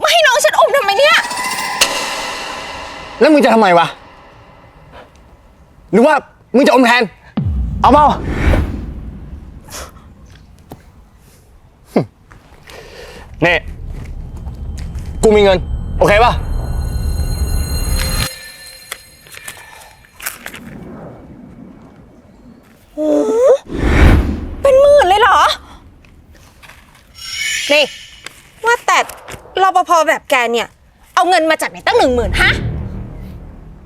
ไม่ให้น้องฉันอมทำไมเนี่ย แล้วมึงจะทำไมวะ หรือว่ามึงจะอมแทน เอาเปล่าเนี่กูมีเงิน โอเคป่ะ เป็นหมื่นเลยเหรอ นี่ ว่าแต่รปภ แบบแกเนี่ย เอาเงินมาจากไหนตั้งหนึ่งหมื่นฮะ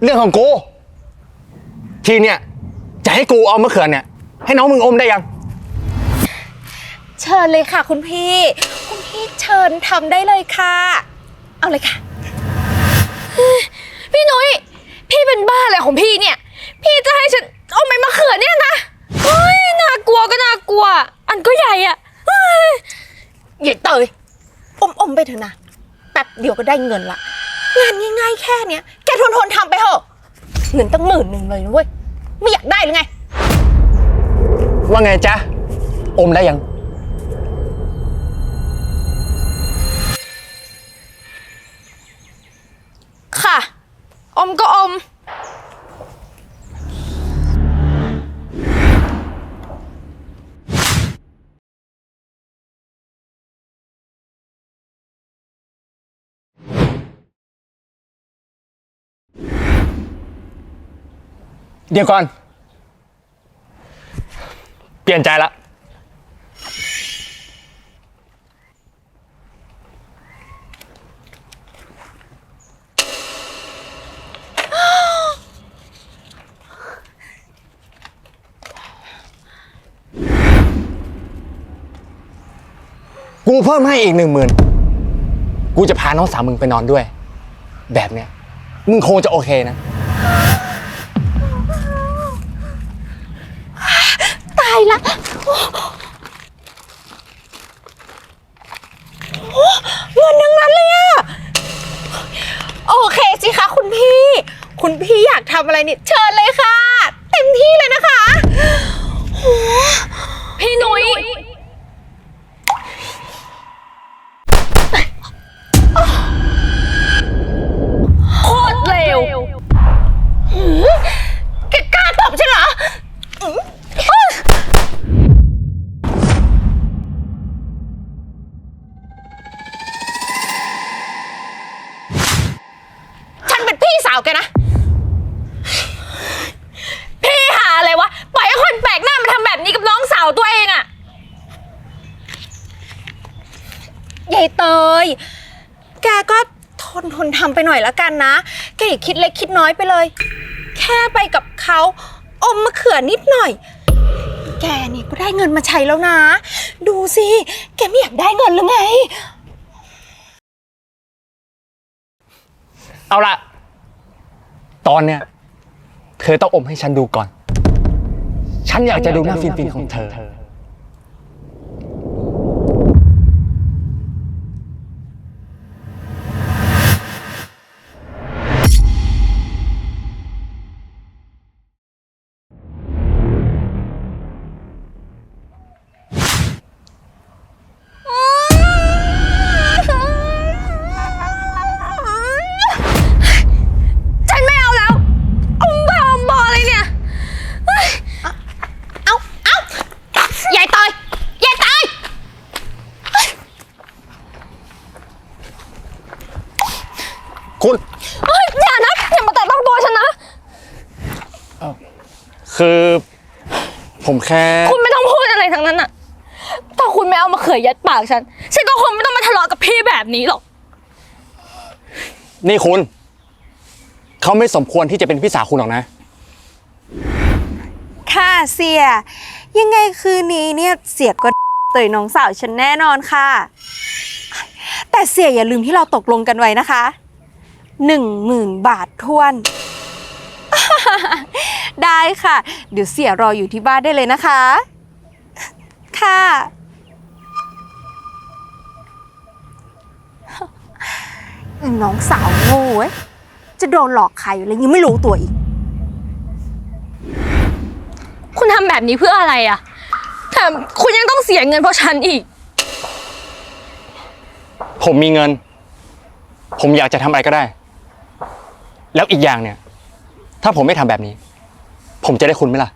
เรื่องของกู ทีเนี่ยจะให้กูเอามะเขือเนี่ย ให้น้องมึงอมได้ยัง เชิญเลยค่ะ คุณพี่ คุณพี่เชิญทำได้เลยค่ะ เอาเลยค่ะ พี่นุ้ย พี่เป็นบ้าอะไรของพี่เนี่ย พี่จะให้ฉันเอาไม้มะเขือเนี่ยนะเฮ้ยน่ากลัวก็น่ากลัว อันก็ใหญ่อะเฮ้ยใหญ่เตยอมอมๆไปเถอะนะแป๊บเดียวก็ได้เงินละงานง่ายๆแค่เนี้ยแกทนทนๆทำไปเถอะเงินตั้งหมื่นหนึ่งเลยนะเว้ยไม่อยากได้หรือไง ว่าไงจ๊ะ อมได้ยัง ค่ะ อมก็อม เดี๋ยวก่อน เปลี่ยนใจละ กูเพิ่มให้อีกหนึ่งหมื่นกูจะพาน้องสาวมึงไปนอนด้วย แบบเนี้ย มึงคงจะโอเคนะายละโอ้โหเงินทั้งนั้นเลยอะโอเคสิคะคุณพี่ คุณพี่อยากทำอะไรนี่เชิญเลยค่ะ ยายเตย แกก็ทนทนทำไปหน่อยละกันนะ แกอย่าคิดเล็กคิดน้อยไปเลย แค่ไปกับเขาอมมะเขือนิดหน่อย แกนี่ก็ได้เงินมาใช้แล้วนะ ดูสิ แกไม่อยากได้เงินหรือไง เอาละตอนเนี้ย เธอต้องอมให้ฉันดูก่อน ฉันอยากจะดูหน้าฟินๆของเธอ คุณ เฮ้ยอย่านะอย่ามาแตะต้องตัวฉันนะ คือ ผมแค่ คุณไม่ต้องพูดอะไรทั้งนั้นอะถ้าคุณไม่เอามาเขยยัดปากฉัน ฉันก็คงไม่ต้องมาทะเลาะกับพี่แบบนี้หรอก นี่คุณ เขาไม่สมควรที่จะเป็นพี่สาวคุณหรอกนะ ค่ะเสีย ยังไงคืนนี้เนี่ยเสียก็เตยน้องสาวฉันแน่นอนค่ะ แต่เสียอย่าลืมที่เราตกลงกันไว้นะคะ หนึ่งหมื่นบาททวน ได้ค่ะ เดี๋ยวเสียรออยู่ที่บ้านได้เลยนะคะ ค่ะ น้องสาวโง่เว้ยจะโดนหลอกใครแล้วยังไม่รู้ตัวอีก คุณทำแบบนี้เพื่ออะไรอะแถมคุณยังต้องเสียเงินเพราะฉันอีก ผมมีเงิน ผมอยากจะทำอะไรก็ได้ แล้วอีกอย่างเนี่ย ถ้าผมไม่ทำแบบนี้ ผมจะได้คุณไหมล่ะ